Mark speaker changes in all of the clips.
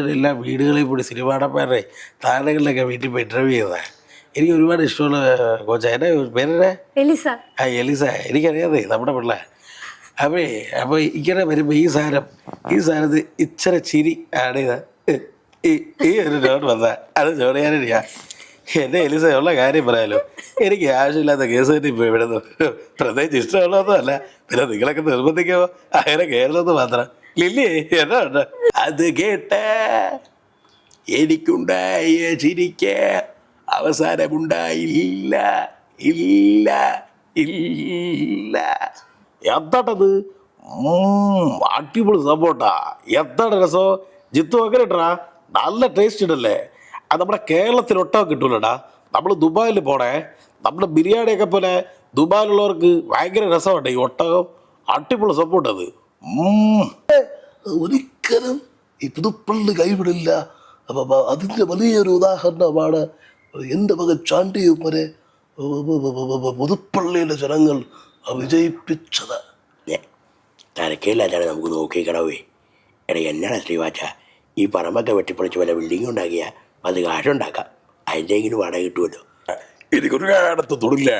Speaker 1: എല്ലാ വീടുകളിൽ പോയി സിനിമാടന്മാരുടെ താരങ്ങളിലൊക്കെ വീട്ടിൽ പോയി ഇന്റർവ്യൂ ചെയ്തതാണ് എനിക്ക് ഒരുപാട് ഇഷ്ടമുള്ള കോച്ച. എന്റെ പേരുടെ
Speaker 2: എലിസ.
Speaker 1: ആ എലിസ. എനിക്കറിയാതെ നമ്മുടെ പിള്ളേ. അപ്പേ അപ്പോൾ ഇങ്ങനെ വരുമ്പോൾ ഈ സാധനം ഈ സാധനത്ത് ഇച്ചിരി ചിരി ആഡ് ചെയ്ത ഈ ഒരു നോട്ട് വന്ന അത് ചോടിയാനില്ല എന്റെ എലിസ ഉള്ള കാര്യം പറയാലോ. എനിക്ക് ആവശ്യമില്ലാത്ത കേസ് തന്നെ ഇപ്പോൾ ഇവിടെ നിന്ന്. പ്രത്യേകിച്ച് ഇഷ്ടമുള്ളതൊന്നുമല്ല പിന്നെ നിങ്ങളൊക്കെ നിർബന്ധിക്കുമോ അങ്ങനെ കയറുന്നത് മാത്രം. ലില്ലി എന്നാ ഉണ്ട് അത് കേട്ട എനിക്കുണ്ടായ ചിരിക്ക് അവസാനമുണ്ടായില്ല. ഇല്ല ഇല്ല. എന്താട്ടത്? അടിപൊളി സപ്പോർട്ടാ. എത്തട രസോ? ജിത്തു അങ്ങനെ ഇട്ടാ നല്ല ടേസ്റ്റ് ഇടല്ലേ അത് നമ്മുടെ കേരളത്തിൽ ഒട്ടകം കിട്ടൂലടാ. നമ്മൾ ദുബായിൽ പോണേ. നമ്മുടെ ബിരിയാണിയൊക്കെ പോലെ ദുബായിലുള്ളവർക്ക് ഭയങ്കര രസമുണ്ട് ഈ ഒട്ടകം. അടിപൊളി സപ്പോർട്ട് അത്.
Speaker 3: ഒരിക്കലും ഈ പുതുപ്പള്ളി കൈവിടില്ല. അപ്പൊ അതിന്റെ വലിയൊരു ഉദാഹരണമാണ് എന്റെ മകൻ ചാണ്ടിയുമ്മനെ പുതുപ്പള്ളിയിലെ ജനങ്ങൾ വിജയിപ്പിച്ചത്.
Speaker 4: തരക്കേലല്ലാതെ നമുക്ക് നോക്കിക്കണവേ എടാ എന്നാണ് ശ്രീവാച്ച? ഈ പറമ്പൊക്കെ വെട്ടിപ്പൊളിച്ച് വല്ല ബിൽഡിംഗ് ഉണ്ടാക്കിയ അത് കാശുണ്ടാക്കാം അതിന്റെങ്കിലും വാടക കിട്ടുമല്ലോ.
Speaker 1: എനിക്കൊരുപാടത്ത് തൊടില്ല.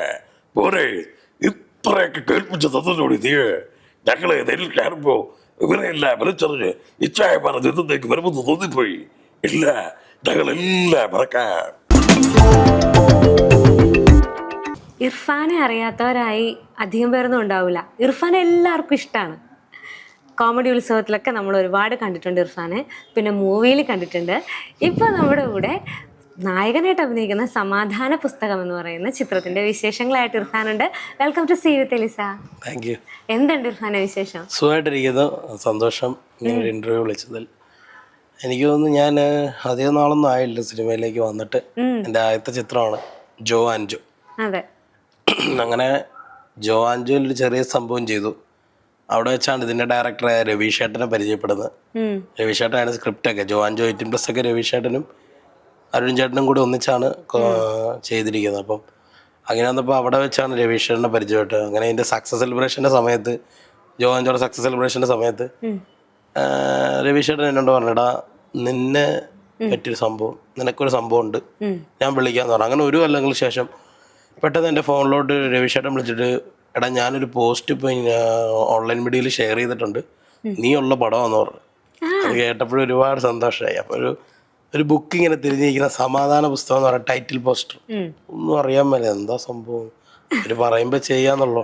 Speaker 1: പോരെ ഇത്രയൊക്കെ കേൾപ്പിച്ച തന്നോടി നീ ഞങ്ങൾ നെല്ലിൽ കയറുമ്പോൾ ഇവരെല്ലാം വിളിച്ചറിഞ്ഞ് ഇച്ഛായമാണ് ദുരിതത്തേക്ക് വരുമെന്ന് തോന്നിപ്പോയി. ഇല്ല ഞങ്ങളെല്ലാം മറക്കാം.
Speaker 2: ഇർഫാനെ അറിയാത്തവരായി അധികം പേരൊന്നും ഉണ്ടാവില്ല. ഇർഫാൻ എല്ലാവർക്കും ഇഷ്ടമാണ് കോമഡി ഉത്സവത്തിലൊക്കെ നമ്മൾ ഒരുപാട് കണ്ടിട്ടുണ്ട് ഇർഫാനെ. പിന്നെ മൂവിയിൽ കണ്ടിട്ടുണ്ട്. ഇപ്പോൾ നമ്മുടെ കൂടെ നായകനായിട്ട് അഭിനയിക്കുന്ന സമാധാന പുസ്തകം എന്ന് പറയുന്ന ചിത്രത്തിന്റെ വിശേഷങ്ങളായിട്ട് ഇർഫാനുണ്ട്. Welcome to C with Eliza
Speaker 1: thank you
Speaker 2: എന്തുണ്ട് ഇർഫാന്റെ വിശേഷം?
Speaker 1: സുഖമായിട്ടിരിക്കുന്നു. സന്തോഷം. ഇങ്ങനെ ഒരു ഇന്റർവ്യൂ വിളിച്ചതിൽ. എനിക്ക് തോന്നുന്നു ഞാൻ അധികം നാളൊന്നും ആയില്ല സിനിമയിലേക്ക് വന്നിട്ട്. എന്റെ ആദ്യത്തെ ചിത്രമാണ് ജോ ആൻജോ.
Speaker 2: അതെ.
Speaker 1: അങ്ങനെ ജോ ആൻജോയിൽ ഒരു ചെറിയ സംഭവം ചെയ്തു. അവിടെ വെച്ചാണ് ഇതിന്റെ ഡയറക്ടറായ രവീഷേട്ടനെ പരിചയപ്പെടുന്നത്.
Speaker 2: രവീഷേട്ടനാണ്
Speaker 1: രവീഷേട്ടനാണ് സ്ക്രിപ്റ്റൊക്കെ ജോ ആൻജോ എയ്റ്റീൻ പ്ലസ് ഒക്കെ രവീഷേട്ടനും അരുൺ ചേട്ടനും കൂടി ഒന്നിച്ചാണ് ചെയ്തിരിക്കുന്നത്. അപ്പം അങ്ങനെ വന്നപ്പോൾ അവിടെ വെച്ചാണ് രവീഷേട്ടനെ പരിചയപ്പെട്ടത്. അങ്ങനെ അതിന്റെ സക്സസ് സെലിബ്രേഷന്റെ സമയത്ത് ജോഹൻ ആൻജോയുടെ സക്സസ് സെലിബ്രേഷന്റെ സമയത്ത് രവീഷേട്ടൻ എന്നോട് പറഞ്ഞടാ നിന്നെ പറ്റിയൊരു സംഭവം നിനക്കൊരു സംഭവം ഉണ്ട് ഞാൻ വിളിക്കാന്ന് പറഞ്ഞു. അങ്ങനെ ഒരു കൊല്ലങ്ങൾക്ക് ശേഷം പെട്ടെന്ന് എന്റെ ഫോണിലോട്ട് രവിശേട്ടൻ വിളിച്ചിട്ട് എടാ ഞാനൊരു പോസ്റ്റ് ഇപ്പോൾ ഓൺലൈൻ മീഡിയയിൽ ഷെയർ ചെയ്തിട്ടുണ്ട്. നീ ഉള്ള പടമാണെന്ന് പറഞ്ഞു. അത് കേട്ടപ്പോഴും ഒരുപാട് സന്തോഷമായി. അപ്പോൾ ഒരു ഒരു ബുക്ക് ഇങ്ങനെ തിരിഞ്ഞിരിക്കുന്ന സമാധാന പുസ്തകം എന്ന് പറയുന്ന ടൈറ്റിൽ പോസ്റ്റർ ഒന്നും അറിയാൻ മേലെ എന്താ സംഭവം? അവർ പറയുമ്പോ ചെയ്യാന്നുള്ളൂ.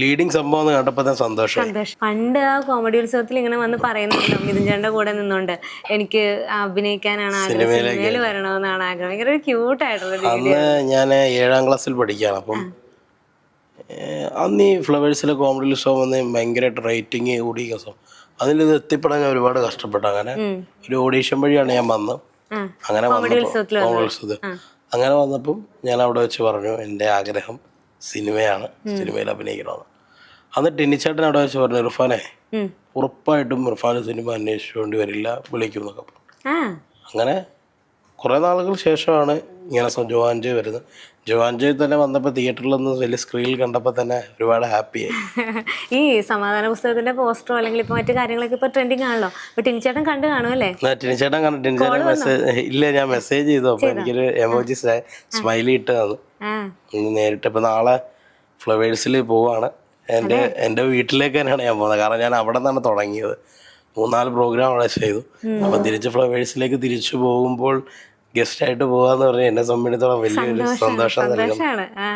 Speaker 1: ലീഡിങ് സംഭവം കണ്ടപ്പോ തന്നെ
Speaker 2: സന്തോഷം. പണ്ട് ആ കോമഡി ഉത്സവത്തിൽ ഇങ്ങനെ വന്ന് പറയുന്നുണ്ട് മിഥുൻ കൂടെ നിന്നോണ്ട്. എനിക്ക് അഭിനയിക്കാനാണ് ആഗ്രഹം സിനിമയിൽ വരണമെന്നാണ് ആഗ്രഹം. ഭയങ്കര ഒരു ക്യൂട്ടായിട്ടുള്ള ഒരു
Speaker 1: അന്ന് ഞാൻ ഏഴാം ക്ലാസ്സിൽ പഠിക്കാണ് അപ്പം അന്ന് ഈ ഫ്ലവേഴ്സിലെ കോമഡി ഉത്സവം വന്ന് ഭയങ്കരമായിട്ട് റേറ്റിംഗ് കൂടി അതിൽ ഇത് എത്തിപ്പെടാൻ ഞാൻ ഒരുപാട് കഷ്ടപ്പെട്ടു. അങ്ങനെ ഒരു ഓഡീഷൻ വഴിയാണ് ഞാൻ വന്നത്. അങ്ങനെ വന്നപ്പോൾ അങ്ങനെ വന്നപ്പം ഞാൻ അവിടെ വെച്ച് പറഞ്ഞു എന്റെ ആഗ്രഹം സിനിമയാണ് സിനിമയിൽ അഭിനയിക്കണമെന്ന്. അന്ന് ടെന്നിച്ചേട്ടൻ അവിടെ വെച്ച് പറഞ്ഞു ഇർഫാനെ ഉറപ്പായിട്ടും ഇർഫാൻ സിനിമ അന്വേഷിച്ചുകൊണ്ട് വരില്ല വിളിക്കും എന്നൊക്കെ അങ്ങനെ കുറേ നാളുകൾ ശേഷമാണ് ഇങ്ങനെ സം- വരുന്നത്. ജോവാൻജോ തന്നെ വന്നപ്പോൾ തിയേറ്ററിൽ നിന്ന് വലിയ സ്ക്രീനിൽ കണ്ടപ്പോൾ തന്നെ ഒരുപാട് ഹാപ്പിയായി
Speaker 2: ഈ സമാധാന പുസ്തകത്തിന്റെ പോസ്റ്ററോ അല്ലെങ്കിൽ ഇപ്പൊ മറ്റു കാര്യങ്ങളൊക്കെ ഇപ്പൊ ട്രെൻഡിങ് ആണല്ലോ. അപ്പൊ ടിനിച്ചേട്ടൻ കണ്ടു കാണുമല്ലേ
Speaker 1: ടിനിച്ചേട്ടൻ കണ്ടു ടിനിച്ചേട്ടൻ മെസ്സേജ് ഇല്ല ഞാൻ മെസ്സേജ് ചെയ്തു. അപ്പോൾ എനിക്കൊരു എമോജി സ്മൈലി ഇട്ട് തന്നു. നേരിട്ട് ഇപ്പൊ നാളെ ഫ്ലവേഴ്സിൽ പോവാണ്. എന്റെ എന്റെ വീട്ടിലേക്ക് തന്നെയാണ് ഞാൻ പോകുന്നത്. കാരണം ഞാൻ അവിടെ നിന്നാണ് തുടങ്ങിയത്. മൂന്നാൽ പ്രോഗ്രാം അവിടെ ചെയ്തു. അപ്പം തിരിച്ച് ഫ്ലവേഴ്സിലേക്ക് തിരിച്ചു പോകുമ്പോൾ ഗസ്റ്റ് ആയിട്ട് പോകാന്ന് പറഞ്ഞാൽ എന്നെ സംബന്ധിച്ചോളം വലിയൊരു സന്തോഷം
Speaker 2: സന്തോഷാണ്. ആ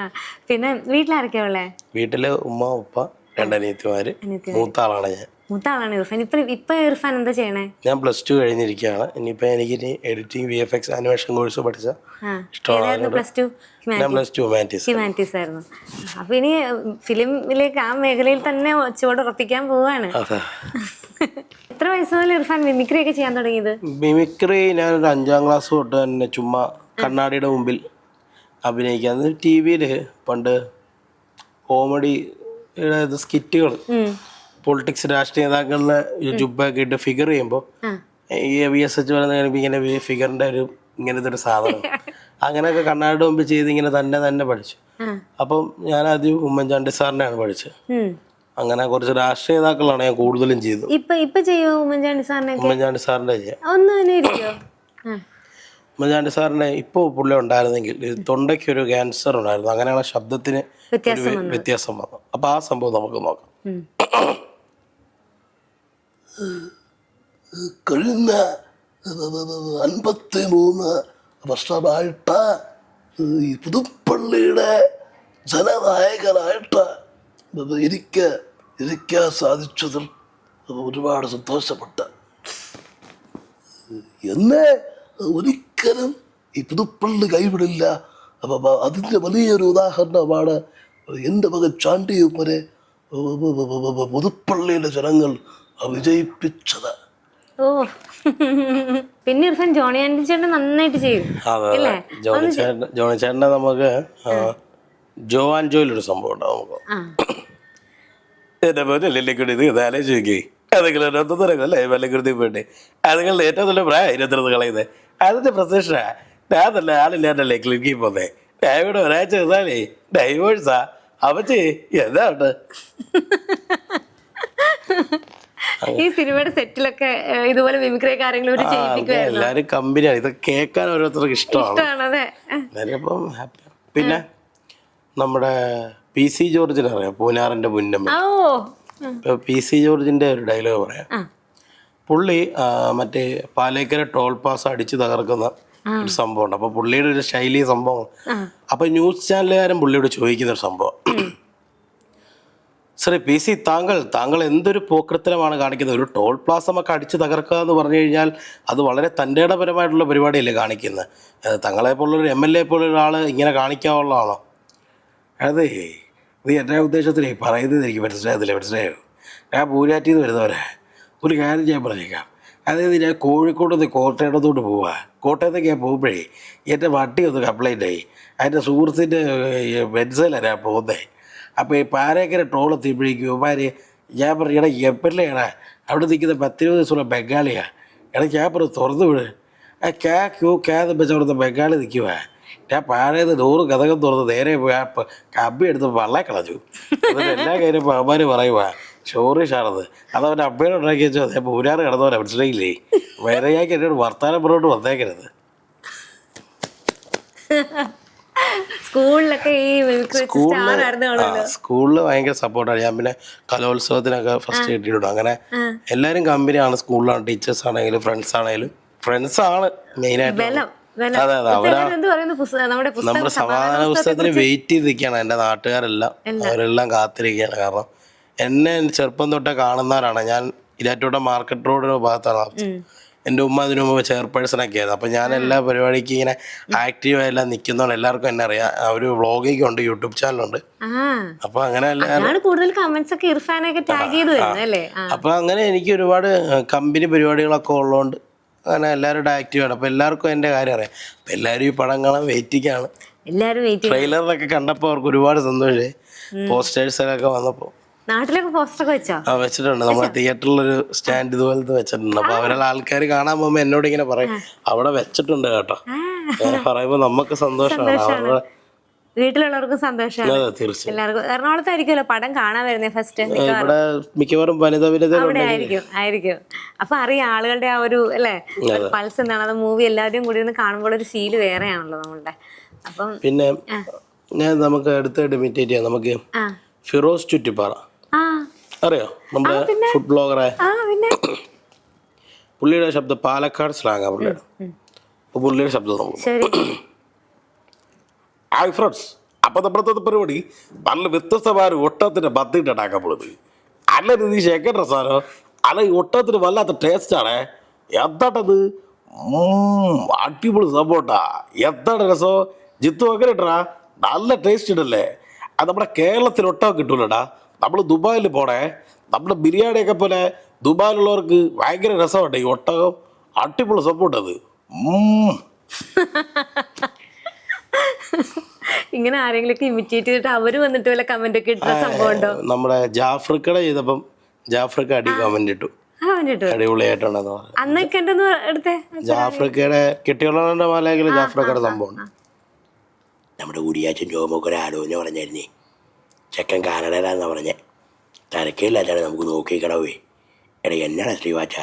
Speaker 2: പിന്നെ വീട്ടിലാരൊക്കെയാ ഉള്ളേ?
Speaker 1: വീട്ടിൽ ഉമ്മ ഉപ്പ രണ്ടനിയത്തിമാര് മൂത്താളാണ് ഞാൻ.
Speaker 2: മൂത്ത ആളാണ് ഇർഫാൻ. ഇപ്പൊ ഇപ്പൊ ഇർഫാൻ എന്താ ചെയ്യണേ?
Speaker 1: ഞാൻ പ്ലസ് ടു കഴിഞ്ഞിരിക്കുകയാണ്. ഇനിയിപ്പോ എനിക്ക് editing V F X animation course പഠിച്ച ഇഷ്ടമാണ്
Speaker 2: പ്ലസ് ടു?
Speaker 1: ഞാൻ പ്ലസ് ടു ഹ്യൂമാനിറ്റീസ്
Speaker 2: ഹ്യൂമാനിറ്റീസ് ആയിരുന്നു. അപ്പൊ ഇനി ഫിലിമിലേക്ക് ആ മേഖലയിൽ തന്നെ ചുവടുറപ്പിക്കാൻ പോവാണ്. എത്ര വയസ്സ് മുതൽ ഇർഫാൻ? മിമിക്രി ഒക്കെ ചെയ്യാൻ തുടങ്ങിയത്?
Speaker 1: മിമിക്രി ഞാൻ ഒരു അഞ്ചാം ക്ലാസ് തൊട്ട് തന്നെ ചുമ്മാ കണ്ണാടിയുടെ മുമ്പിൽ അഭിനയിക്കാൻ. ടി വിയിൽ പണ്ട് കോമഡി സ്കിറ്റുകൾ പൊളിറ്റിക്സ് രാഷ്ട്രീയ നേതാക്കളുടെ ജുബൊക്കെ ഇട്ട് ഫിഗർ ചെയ്യുമ്പോൾ ഈ വി എസ് എച്ച് പറയുന്ന ഇങ്ങനെ ഫിഗറിന്റെ ഒരു ഇങ്ങനത്തെ ഒരു സാധനം. അങ്ങനെയൊക്കെ കണ്ണാടിയുടെ മുമ്പിൽ ചെയ്ത് ഇങ്ങനെ തന്നെ തന്നെ പഠിച്ചു. അപ്പം ഞാൻ ആദ്യം ഉമ്മൻചാണ്ടി സാറിനെയാണ് പഠിച്ചത്. അങ്ങനെ കുറച്ച് രാഷ്ട്രീയ നേതാക്കളാണ് ഞാൻ കൂടുതലും ചെയ്തത്.
Speaker 2: ഇപ്പൊ ഇപ്പൊ ചെയ്യുമോ ഉമ്മൻചാണ്ടി സാറിന്റെ
Speaker 1: ഉമ്മൻചാണ്ടി സാറിന്റെ ചെയ്യാം.
Speaker 2: ഒന്ന് തന്നെ ഇരിക്കോ? ആ.
Speaker 1: ഉമ്മൻചാണ്ടി സാറിന് ഇപ്പോൾ പുള്ളി ഉണ്ടായിരുന്നെങ്കിൽ തൊണ്ടയ്ക്ക് ഒരു ക്യാൻസർ ഉണ്ടായിരുന്നു. അങ്ങനെയാണ് ശബ്ദത്തിന്
Speaker 2: വ്യത്യാസം വന്നത്.
Speaker 1: അപ്പൊ അപ്പോൾ ആ സംഭവം നമുക്ക് നോക്കാം.
Speaker 3: കഴിഞ്ഞ അൻപത്തി മൂന്ന് വർഷമായിട്ട് ഈ പുതുപ്പള്ളിയുടെ ജനനായകനായിട്ട് എനിക്ക് ഇരിക്കാൻ സാധിച്ചതിൽ ഒരുപാട് സന്തോഷപ്പെട്ട. എന്നെ ഒരിക്കലും ഈ പുതുപ്പള്ളി കൈവിടില്ല. അപ്പം അതിന്റെ വലിയൊരു ഉദാഹരണമാണ് എന്റെ മകൻ ചാണ്ടിയുമ്മനെ പുതുപ്പള്ളിയിലെ ജനങ്ങൾ വിജയിപ്പിച്ചത്.
Speaker 2: ഓ. പിന്നെ ഇർഫാൻ ജോണി ആൻഡി ചേട്ടൻ നന്നായിട്ട് ചെയ്യും
Speaker 1: അതെ ജോണി ചേട്ടൻ ജോണി ചേട്ടനെ നമുക്ക് ആ, ജോ ആൻഡ് ജോയിലൊരു സംഭവം ഉണ്ടാവും നമുക്ക് എന്നെ പോലെ ലില്ലിക്കുടി ഇത് ഇതാലേ ചോദിക്കേ അതെങ്കിലും ഇരുപത്തൊന്നരല്ലേ വെല്ലക്കുരുത്തി പോയിട്ട് അതുങ്ങളുടെ ഏറ്റവും നല്ല പ്രായം ഇരുപത്തിരണ്ട് കളയുന്നത് അതിന്റെ പ്രത്യക്ഷ ഞാൻ നല്ല ആളില്ലാണ്ടല്ലേ ക്ലിനിക്കിൽ പോന്നേ. ഞാൻ ഇവിടെ ഒരാഴ്ച ഇരുന്നാലേ ഡൈവേഴ്സാ അവച്ച് എന്താ ഉണ്ട്?
Speaker 2: ഈ സിനിമയുടെ സെറ്റിലൊക്കെ ഇതുപോലെ ഒരു ചെയ്യിപ്പിക്കുമായിരുന്നു
Speaker 1: എല്ലാരും കമ്പനിയാണ്. ഇത് കേൾക്കാൻ ഓരോരുത്തർക്ക് ഇഷ്ടമാണ്.
Speaker 2: ഇഷ്ടമാണ് അതെ.
Speaker 1: എല്ലാവരും അപ്പം ഹാപ്പിയാണ് പിന്നെ? നമ്മുടെ പി സി ജോർജിനെ അറിയാം പൂനാറിന്റെ മുന്നമ്മ.
Speaker 2: ഓ.
Speaker 1: പി സി ജോർജിന്റെ ഒരു ഡയലോഗ് പറയാം. പുള്ളി ആ, മറ്റേ പാലേക്കര ടോൾ പാസ് അടിച്ച് തകർക്കുന്ന ഒരു സംഭവമുണ്ട്. അപ്പൊ പുള്ളിയുടെ ഒരു ശൈലി സംഭവം. അപ്പൊ ന്യൂസ് ചാനലുകാരൻ പുള്ളിയോട് ചോദിക്കുന്ന ഒരു സംഭവം. സാറേ പി സി താങ്കൾ താങ്കൾ എന്തൊരു പോക്കൃത്തരമാണ് കാണിക്കുന്നത്? ഒരു ടോൾ പ്ലാസ നമുക്ക് അടിച്ച് തകർക്കുക എന്ന് പറഞ്ഞു കഴിഞ്ഞാൽ അത് വളരെ തന്റെടപരമായിട്ടുള്ള പരിപാടിയല്ലേ കാണിക്കുന്നത്? ഏഹ് പോലുള്ള പോലുള്ളൊരു എം എൽ എ പോലുള്ള ഒരാൾ ഇങ്ങനെ കാണിക്കാവുള്ളതാണോ അതെ. നീ എന്റെ ഉദ്ദേശത്തിലേ പറയുന്നത് എനിക്ക് മനസ്സിലായതില്ല മനസ്സിലായോ? ഞാൻ പൂരാറ്റിൽ നിന്ന് വരുന്നവരെ ഒരു കാര്യം ഞാൻ പറഞ്ഞേക്കാം. അതായത് ഞാൻ കോഴിക്കോട് നിന്ന് കോട്ടയത്തോട്ട് പോവാ. കോട്ടയത്തേക്ക് ഞാൻ പോകുമ്പോഴേ എന്റെ വണ്ടി ഒന്ന് കംപ്ലൈന്റ് ആയി. അതിന്റെ സുഹൃത്തിന്റെ ബെൻസിലാണ് ഞാൻ പോകുന്നത് അപ്പോൾ ഈ പാരേക്കര ടോൾ എത്തിയപ്പോഴേക്കും ഇവന്മാര് ഞാൻ പറഞ്ഞു എടാ എപ്പല്ലേടാ അവിടെ നിൽക്കുന്ന പത്തിരുപത് ദിവസമുള്ള ബംഗാളിയാണ് എടാ ഞാൻ പറഞ്ഞു തുറന്നു വിട്. ആ ക്യാ ക്യൂ ക്യാ എന്ന് വെച്ചാൽ അവിടുത്തെ ബംഗാളി നിൽക്കുക ഞാൻ പാഴേത് നൂറ് കഥകം തുറന്ന് നേരെ പോയി ആ പ- കമ്പി എടുത്ത് വള്ളെ കളഞ്ഞു. എന്നിട്ട് എല്ലാ കാര്യം അവന്മാർ പറയുക ഷോറിഷാണത് അത് അവന്റെ അമ്മയോട് ഉണ്ടാക്കി വെച്ചാൽ അതേ പൂരാറ് കിടന്നവരെ മനസ്സിലായില്ലേ? വേറെയാക്കി എന്നോട് വർത്താനം പറഞ്ഞോട്ട് വന്നേക്കരുത്.
Speaker 2: സ്കൂളിലൊക്കെ ഈ മിമിക്രി സ്റ്റാർ ആയിരുന്നു
Speaker 1: സ്കൂളിൽ ഭയങ്കര സപ്പോർട്ടാണ്. ഞാൻ പിന്നെ കലോത്സവത്തിനൊക്കെ ഫസ്റ്റ് കിട്ടിയിട്ടുണ്ട് അങ്ങനെ എല്ലാവരും കമ്പനിയാണ് സ്കൂളിലാണ് ടീച്ചേഴ്സ് ആണെങ്കിലും ഫ്രണ്ട്സ് ആണെങ്കിലും ഫ്രണ്ട്സ് ആണ് മെയിനായിട്ട്
Speaker 2: ബലം. നമ്മുടെ
Speaker 1: സമാധാന പുസ്തകത്തിന് വെയിറ്റ് ചെയ്തിരിക്കുകയാണ് എന്റെ നാട്ടുകാരെല്ലാം. അവരെല്ലാം കാത്തിരിക്കുകയാണ്. കാരണം എന്നെ ചെറുപ്പം തൊട്ടേ കാണുന്നവരാണ്. ഞാൻ ഇരാറ്റോട്ട മാർക്കറ്റ് റോഡിന് ഭാഗത്താണ്. എന്റെ ഉമ്മ അതിനു മുമ്പ് ചെയർപേഴ്സൺ ഒക്കെ ആയിരുന്നു. അപ്പം ഞാൻ എല്ലാ പരിപാടിക്ക് ഇങ്ങനെ ആക്റ്റീവായെല്ലാം നിൽക്കുന്നതുകൊണ്ട് എല്ലാവർക്കും എന്നെ അറിയാം. ഒരു വ്ളോഗൊക്കെ ഉണ്ട് യൂട്യൂബ് ചാനലുണ്ട് അപ്പൊ അങ്ങനെ അപ്പൊ അങ്ങനെ എനിക്ക് ഒരുപാട് കമ്പനി പരിപാടികളൊക്കെ ഉള്ളതുകൊണ്ട് അങ്ങനെ എല്ലാവരുടെ ആക്റ്റീവാണ് അപ്പോൾ എല്ലാവർക്കും എന്റെ കാര്യം അറിയാം. അപ്പോൾ എല്ലാവരും ഈ പടം കാണാൻ വെയിറ്റിംഗാണ്
Speaker 2: എല്ലാരും വെയിറ്റ് ചെയ്യും
Speaker 1: ട്രെയിലറിലൊക്കെ കണ്ടപ്പോൾ അവർക്ക് ഒരുപാട് സന്തോഷമായി. പോസ്റ്റേഴ്സൊക്കെ വന്നപ്പോൾ
Speaker 2: നാട്ടിലൊക്കെ പോസ്റ്റർ വെച്ചോ?
Speaker 1: ആ വെച്ചിട്ടുണ്ട്. നമ്മുടെ തിയേറ്ററിലൊരു സ്റ്റാൻഡ് ഇതുപോലത്തെ വെച്ചിട്ടുണ്ട്. അപ്പൊ അവരുടെ ആൾക്കാർ കാണാൻ പോകുമ്പോൾ എന്നോട് ഇങ്ങനെ പറയും അവിടെ വെച്ചിട്ടുണ്ട് കേട്ടോ. പറയുമ്പോൾ നമുക്ക് സന്തോഷമാണ്. അവരുടെ
Speaker 2: വീട്ടിലുള്ളവർക്കും സന്തോഷമാണ് എല്ലാവർക്കും എറണാകുളത്തായിരിക്കുമല്ലോ പടം കാണാൻ വരുന്നത് ഫസ്റ്റ്
Speaker 1: ഇവിടെ മിക്കവാറും വനിതാ
Speaker 2: അവിടെ ആയിരിക്കും ആയിരിക്കും. അപ്പൊ അറിയാം ആളുകളുടെ ആ ഒരു അല്ലേ? പൾസ് എന്താണ്. അത് മൂവി എല്ലാവരും കൂടി ഒന്ന് കാണുമ്പോൾ ഒരു ഫീൽ വേറെയാണല്ലോ നമ്മളുടെ. അപ്പം
Speaker 1: പിന്നെ ഞാൻ നമുക്ക് അടുത്തായിട്ട് ഇമിറ്റേറ്റ് ചെയ്യാം. നമുക്ക് ഫിറോസ് ചുറ്റിപ്പാറ. അറിയോ? നമ്മുടെ ഫുഡ് ബ്ലോഗറെ പുള്ളിയുടെ ശബ്ദം പാലക്കാട് സ്ലാങ്ങാണ് പുള്ളിയുടെ പുള്ളിയുടെ ശബ്ദം
Speaker 2: ശരി.
Speaker 1: Hi friends. അപ്പോൾ നമ്മളത്തെ പരിപാടി നല്ല വ്യത്യസ്തമായ ഒരു ഒട്ടത്തിന്റെ ബത്തിട്ട് ഉണ്ടാക്കാൻ പോകുന്നത് അല്ല രീതി എങ്ങനെ സാധനം. അല്ല ഈ ഒട്ടത്തിന് വല്ലാത്ത ടേസ്റ്റാണേ എന്താട്ടത്? അടിപൊളി സംഭവട്ടാ എന്താണ് രസം? ജിത്തു അങ്ങനെ ഇട്ടാ നല്ല ടേസ്റ്റ് ഉണ്ടല്ലേ? അത് നമ്മുടെ കേരളത്തിൽ ഒട്ടം കിട്ടൂലടാ. നമ്മൾ ദുബായിൽ പോണേ. നമ്മുടെ ബിരിയാണിയൊക്കെ പോലെ ദുബായിലുള്ളവർക്ക് ഭയങ്കര രസമുണ്ട് ഈ ഒട്ടകം. അടിപൊളി സംഭവം അത്. ഉം.
Speaker 2: ഇങ്ങനെ ആരെങ്കിലും ഇമിറ്റേറ്റ് ചെയ്തിട്ട് അവർ വന്നിട്ട് വല്ല കമന്റ് ഒക്കെ ഇട്ട സംഭവം ഉണ്ടോ?
Speaker 1: നമ്മുടെ ജാഫ്രിക്കടെ ചെയ്തപ്പം ജാഫ്രിക്ക അടി കമന്റ് ഇട്ടു.
Speaker 2: അന്നൊക്കെ
Speaker 1: ജാഫ്രിക്കയുടെ കെട്ടിയുള്ള മാലയെങ്കിലും ജാഫ്രിക്കയുടെ
Speaker 4: നമ്മുടെ കുടിയാച്ചൻ ജോമൊക്കെ ഒരു ആലോചന പറഞ്ഞായിരുന്നേ. ചെക്കൻ കാനഡയിലാന്ന പറഞ്ഞേ. തിരക്കില്ലാതെ നമുക്ക് നോക്കിക്കടവേ. എടാ എന്നാണ് ശ്രീവാച്ച?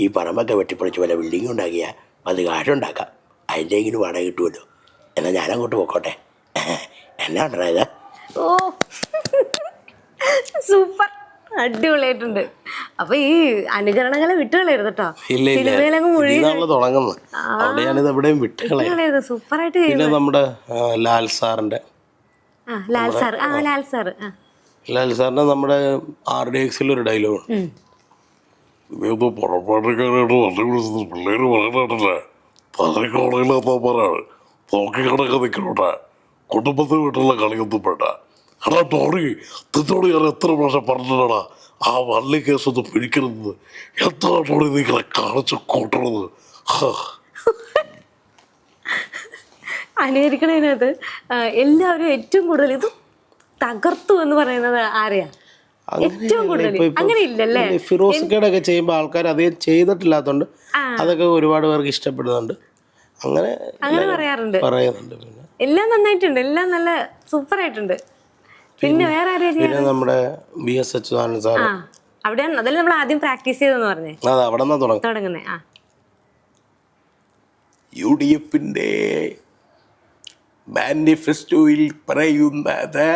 Speaker 4: ഈ പറമ്പൊക്കെ വെട്ടിപ്പൊളിച്ച് വല്ല ബിൽഡിംഗ് ഉണ്ടാക്കിയാൽ അത് കാശുണ്ടാക്കാം. അതിന്റെങ്കിലും വാടക കിട്ടുമല്ലോ. എന്നാൽ ഞാനങ്ങോട്ട് പോയിക്കോട്ടെ എന്നാ ഉണ്ടായത്?
Speaker 2: ഓ. സൂപ്പർ. അടിപൊളിയായിട്ടുണ്ട്. അപ്പൊ ഈ അനുകരണങ്ങളെ വിട്ടുകളയരുത് കേട്ടോ
Speaker 1: തുടങ്ങുന്നത്.
Speaker 2: സൂപ്പറായിട്ട്
Speaker 1: പിന്നെ നമ്മുടെ ലാൽ സാറിന്റെ
Speaker 2: ആ ലാൽ സാർ ആ ലാൽ സാർ
Speaker 1: ലാൽ സാറിന്റെ നമ്മുടെ ആർ ഡി എക്സിൽ ഒരു ഡയലോഗ്.
Speaker 3: ഇത് പിള്ളേര് തലക്കോളയില്ലാത്തവന്മാരാണ് നോക്കി കണക്ക് നിൽക്കണോട്ടെ. കുടുംബത്തിന് വീട്ടിലുള്ള കളിയൊന്നും വേണ്ട എടാ ടോണി നിന്നോട് ഞാൻ എത്ര പ്രാവശ്യം പറഞ്ഞിട്ടാണ് ആ വള്ളി കേസ് ഒന്ന് പിടിക്കരുത് എത്ര ടോണി നിങ്ങളെ കാണിച്ച് കൂട്ടണത്
Speaker 2: അനുകരിക്കണതിനകത്ത് എല്ലാവരും ഏറ്റവും കൂടുതൽ ഇത് തകർത്തു എന്ന് പറയുന്നത് ആരെയാ? ഏറ്റവും കൂടുതൽ. അങ്ങനെ ഇല്ലല്ലേ
Speaker 1: ഫിറോസിക്കയുടെ ഒക്കെ ചെയ്യുമ്പോൾ ആൾക്കാർ അധികം ചെയ്തിട്ടില്ലാത്തതുകൊണ്ട് അതൊക്കെ ഒരുപാട് പേർക്ക് ഇഷ്ടപ്പെടുന്നുണ്ട്. അങ്ങനെ
Speaker 2: അങ്ങനെ പറയാറുണ്ട്.
Speaker 1: പറയുന്നുണ്ട് പിന്നെ.
Speaker 2: എല്ലാം നന്നായിട്ടുണ്ട്. എല്ലാം നല്ല സൂപ്പർ ആയിട്ടുണ്ട് പിന്നെ വേറെ ആരെയാ
Speaker 1: പിന്നെ നമ്മുടെ ബി എസ് അച്യുതാനന്ദ സാറ്.
Speaker 2: അവിടെ അവിടെയാണ്. നമ്മൾ ആദ്യം പ്രാക്ടീസ് ചെയ്തെന്ന് പറഞ്ഞേ?
Speaker 1: അതെ അവിടെ നിന്നാ തുടങ്ങും
Speaker 2: തുടങ്ങുന്നേ. ആ.
Speaker 4: യു ഡി എഫിന്റെ മാനിഫെസ്റ്റോയിൽ പറയുന്നത്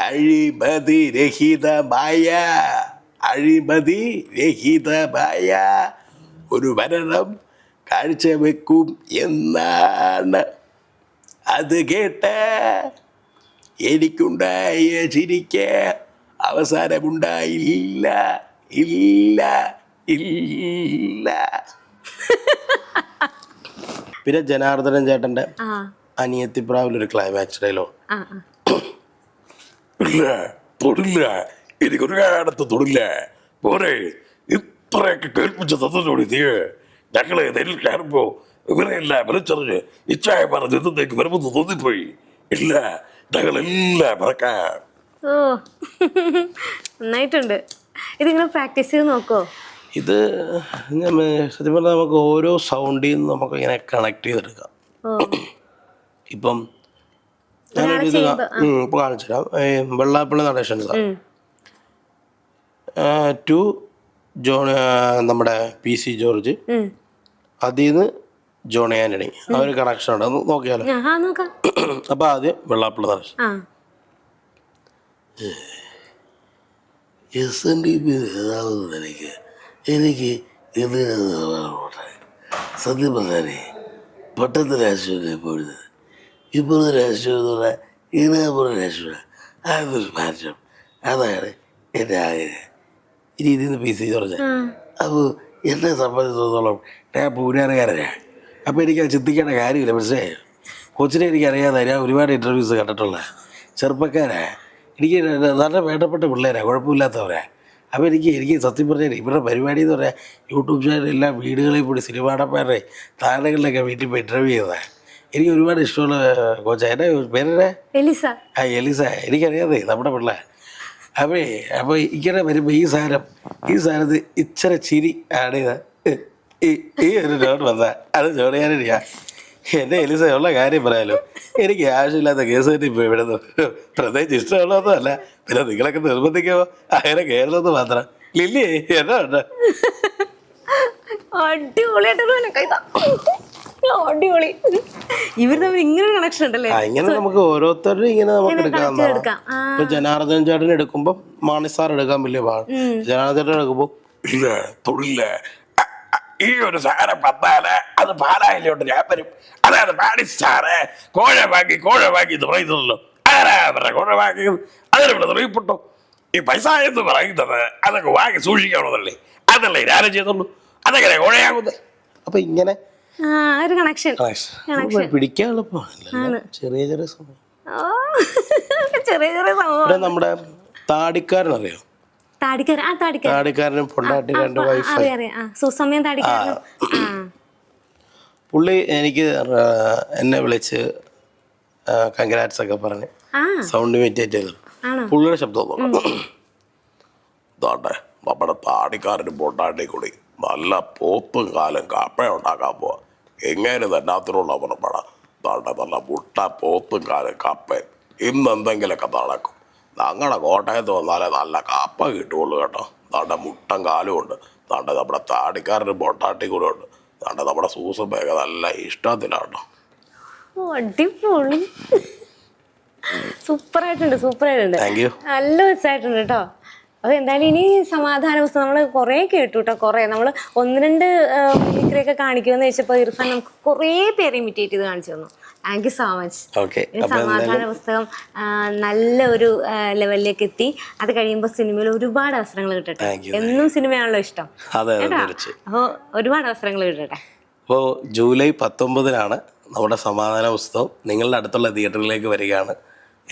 Speaker 4: അഴിമതി രഹിതമായ അഴിമതി രഹിതമായ ഒരു ഭരണം കാഴ്ചവെക്കും എന്നാണ്. അത് കേട്ട് എനിക്കുണ്ടായ ചിരിക്ക് അവസാനമുണ്ടായില്ല. ഇല്ല. ഇല്ല.
Speaker 1: പിന്നെ ജനാർദ്ദനൻ ചേട്ടന്റെ
Speaker 2: അനിയത്തി
Speaker 1: അനിയത്തിപ്രാവിൽ ഒരു ക്ലൈമാക്സ്
Speaker 3: ഡയലോ തൊടില്ല എനിക്കൊരു കാലത്ത് തൊടില്ല. പോരെ. ഇത്രയൊക്കെ കേൾപ്പിച്ച തന്നോടി നീ ഞങ്ങളെ നെല്ല് കയറുമ്പോ ഇവരെല്ലാം വിളിച്ചറിഞ്ഞ് ഇച്ഛായ പറഞ്ഞ് ഇന്നത്തേക്ക് വരുമെന്ന് തോന്നിപ്പോയി. ഇല്ല ഞങ്ങളെല്ലാം മറക്കാം.
Speaker 2: ഓ നന്നായിട്ടുണ്ട്. ഇതിങ്ങനെ പ്രാക്ടീസ് ചെയ്ത് നോക്കോ?
Speaker 1: ഇത് ഞാൻ സത്യം പറഞ്ഞാൽ നമുക്ക് ഓരോ സൗണ്ടിൽ നിന്ന് നമുക്ക് ഇങ്ങനെ കണക്ട് ചെയ്തെടുക്കാം. ഇപ്പം ഞാനൊരു ഇത് കാണിച്ചു തരാം. Vellappally Natesan sir. To John ആ, നമ്മുടെ പി സി ജോർജ്
Speaker 2: അതിന്ന്
Speaker 1: അതിൽ നിന്ന് ജോൺ ആന്റണി ആ ഒരു കണക്ഷൻ ഉണ്ട്. അത് നോക്കിയാലോ? അപ്പൊ ആദ്യം Vellappally Natesan
Speaker 3: S N D P നേതാവ് എനിക്ക് എനിക്ക് സത്യം പറഞ്ഞാലേ പട്ടത്തെ രാഷ്ട്രീയം പോയത് ഇപ്പോഴത്തെ രാഷ്ട്രീയം എന്ന് പറഞ്ഞാൽ ഇതിനകപ്പുറം രാഷ്ട്രീയം അതൊരു മാറ്റം. അതാണ് എന്റെ ആഗ്രഹം.
Speaker 1: ഇതിൽ നിന്ന് പി സി പറഞ്ഞത്
Speaker 2: അത്
Speaker 3: അപ്പോൾ എന്നെ സംബന്ധിച്ചിടത്തോളം ഞാൻ പൂരാറുകാരനാണ്
Speaker 1: അപ്പോൾ എനിക്ക് അത് ചിന്തിക്കേണ്ട കാര്യമില്ല പക്ഷേ കൊച്ചിനെ എനിക്ക് അറിയാതെ ഞാൻ ഒരുപാട് ഇന്റർവ്യൂസ് കണ്ടിട്ടുള്ള ചെറുപ്പക്കാരാ. എനിക്ക് നല്ല വേണ്ടപ്പെട്ട പിള്ളേരാ കുഴപ്പമില്ലാത്തവരാ. അപ്പോൾ എനിക്ക് എനിക്ക് സത്യം പറഞ്ഞാൽ ഇവരുടെ പരിപാടി എന്ന് പറയാൻ യൂട്യൂബ് ചാനൽ എല്ലാ വീടുകളിൽ കൂടി സിനിമാടന്മാരുടെ താരങ്ങളിലൊക്കെ വീട്ടിൽ പോയി ഇന്റർവ്യൂ ചെയ്തതാണ് എനിക്ക് ഒരുപാട് ഇഷ്ടമുള്ള കോച്ചാ. എന്റെ പേരുടെ
Speaker 2: എലിസ.
Speaker 1: ആ എലിസ. എനിക്കറിയാതെ നമ്മുടെ പിള്ള അപ്പേ അപ്പോൾ ഇങ്ങനെ വരുമ്പോൾ ഈ സാധനം ഈ സാധനത്ത് ഇച്ചിരി ചിരി ആഡ് ചെയ്ത ഈ ഒരു നോട്ട് വന്ന അത് ചോടിയാനിരിക്കാ എന്റെ എലിസ ഉള്ള കാര്യം പറയാലോ. എനിക്ക് ആവശ്യമില്ലാത്ത കേസ് തന്നെ ഇപ്പോൾ ഇവിടെ പ്രത്യേകിച്ച് ഇഷ്ടമുള്ളതൊന്നുമല്ല പിന്നെ നിങ്ങളൊക്കെ നിർബന്ധിക്കുമോ അങ്ങനെ കേരളത്തിൽ മാത്രം. ലില്ലി എന്നാ ഉണ്ട്?
Speaker 2: അടിപൊളിയായിട്ട് അടിപൊളി. ഇവർ തമ്മിൽ ഇങ്ങനെ ഒരു കണക്ഷൻ ഉണ്ടല്ലേ
Speaker 1: ഇങ്ങനെ നമുക്ക് ഓരോരുത്തരും ഇങ്ങനെ നമുക്ക് എടുക്കാം. ഇപ്പൊ ജനാർദ്ദൻ ചേട്ടൻ എടുക്കുമ്പോൾ മാണി സാർ എടുക്കാൻ വലിയ പാട് ജനാർദ്ദൻ ചേട്ടൻ
Speaker 3: അ- അ- ഈ ഒരു സാധനം വന്നാൽ അത് പാലായിലോട്ട് ഞാൻ വരും. അതാണ് പാടിച്ചാറ് കോഴ വാങ്ങി കോഴ വാങ്ങി എന്ന് പറയുന്നല്ലോ ആരാ അവരുടെ കോഴ വാങ്ങിയത്? അതിനിവിടെ തെളിയപ്പെട്ടു ഈ പൈസ എന്ന് പറയുന്നത് അതൊക്കെ വാങ്ങി സൂക്ഷിക്കണമെന്നല്ലേ അതല്ലേ ഞാനും ചെയ്തുള്ളൂ. അതെങ്ങനെ കോഴയാകുന്നത്?
Speaker 1: അപ്പൊ ഇങ്ങനെ
Speaker 2: ഒരു കണക്ഷൻ
Speaker 1: പിടിക്കാൻ എളുപ്പമാണ് ചെറിയ ചെറിയ
Speaker 2: ചെറിയ ചെറിയ സംഭവം
Speaker 1: നമ്മുടെ താടിക്കാരൻ അറിയോ
Speaker 2: താടിക്കാരൻ ആ താടിക്കാരൻ.
Speaker 1: താടിക്കാരനും പൊണ്ടാട്ടി രണ്ട്
Speaker 2: ആ,
Speaker 1: വൈഫ്
Speaker 2: അറിയാം അറിയാം. സുസമയം താടിക്കാരൻ
Speaker 1: പുള്ളി എനിക്ക് എന്നെ വിളിച്ച് കൺഗ്രാറ്റ്സ് ഒക്കെ പറഞ്ഞ് സൗണ്ട് ഇമിറ്റേറ്റ് ചെയ്തു. പുള്ളിയുടെ ശബ്ദം
Speaker 3: നമ്മുടെ താടിക്കാരനും പൊണ്ടാട്ടി കൂടി നല്ല പോപ്പും കാലം കപ്പ ഉണ്ടാക്കാൻ പോവാ. എങ്ങനെ തന്നാത്തിനുള്ള പുറപ്പെടാം ഇതാണ്ടെ നല്ല മുട്ട പോത്തും കാലം കപ്പൻ ഇന്ന് എന്തെങ്കിലുമൊക്കെ നടക്കും.
Speaker 1: ഞങ്ങളുടെ കോട്ടയത്ത് വന്നാലേ നല്ല കപ്പ കിട്ടുള്ളൂ കേട്ടോ. തണ്ട മുട്ടൻ കാലും ഉണ്ട്. താണ്ട നമ്മുടെ താടിക്കാരന്റെ പൊട്ടാട്ടി കൂടെ ഉണ്ട്. തണ്ട നമ്മുടെ സൂസപ്പയൊക്കെ നല്ല ഇഷ്ടത്തിലാട്ടോ
Speaker 2: അടിപൊളി. സൂപ്പറായിട്ടുണ്ട് സൂപ്പറായിട്ടുണ്ട്. നല്ല രസമായിട്ടുണ്ട് കേട്ടോ. അത് എന്തായാലും ഇനി സമാധാന പുസ്തകം നമ്മൾ കുറേ കേട്ടു കേട്ടോ കുറേ. നമ്മൾ ഒന്ന് രണ്ട് മിമിക്രിയൊക്കെ കാണിക്കുമെന്ന് വെച്ചപ്പോൾ ഇർഫാൻ നമുക്ക് കുറേ പേര് ഇമിറ്റേറ്റ് ചെയ്ത് കാണിച്ചു തന്നു. Thank you so much
Speaker 1: okay
Speaker 2: സമാധാന പുസ്തകം നല്ല ഒരു ലെവലിലേക്ക് എത്തി. അത് കഴിയുമ്പോൾ സിനിമയിൽ ഒരുപാട് അവസരങ്ങൾ കിട്ടട്ടെ. എന്നും സിനിമയാണല്ലോ ഇഷ്ടം. അപ്പോൾ ഒരുപാട് അവസരങ്ങൾ കിട്ടട്ടെ.
Speaker 1: അപ്പോൾ ജൂലൈ പത്തൊമ്പതിനാണ് നമ്മുടെ സമാധാന പുസ്തകം. നിങ്ങളുടെ അടുത്തുള്ള തിയേറ്ററിലേക്ക് വരികയാണ്.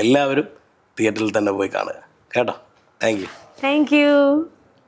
Speaker 1: എല്ലാവരും തിയേറ്ററിൽ തന്നെ പോയി കാണുക. കേട്ടോ? Thank you
Speaker 2: thank you